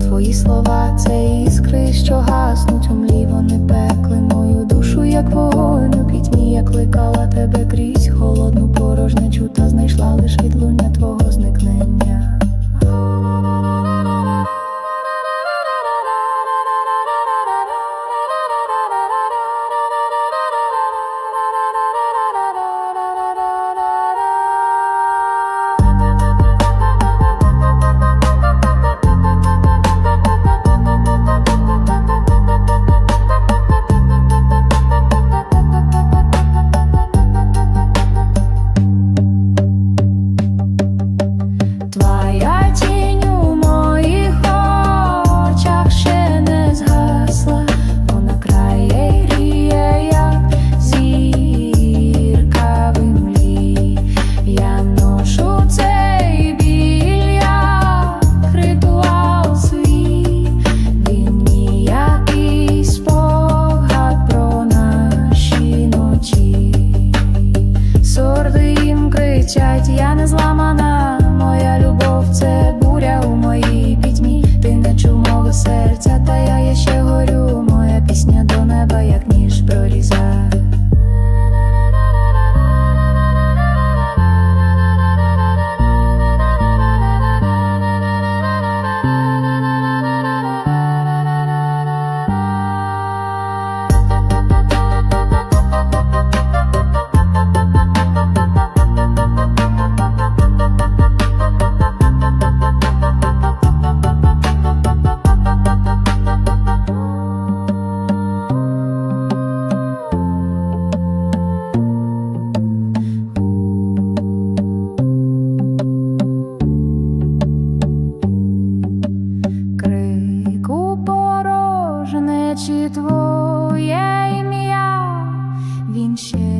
Твої слова це іскри, що гаснуть у млі, вони пекли мою душу, як вогонь у пітьмі, я кликала тебе крізь холодну порожнечу, та знайшла лише відлуння твого. кричать, я не зламана, моя любов це буря у моїй пітьмі. Ти не чув мого серця, та я, я ще горю. Моя пісня до неба, як ніж прорізає. Твоє ім'я, він ще.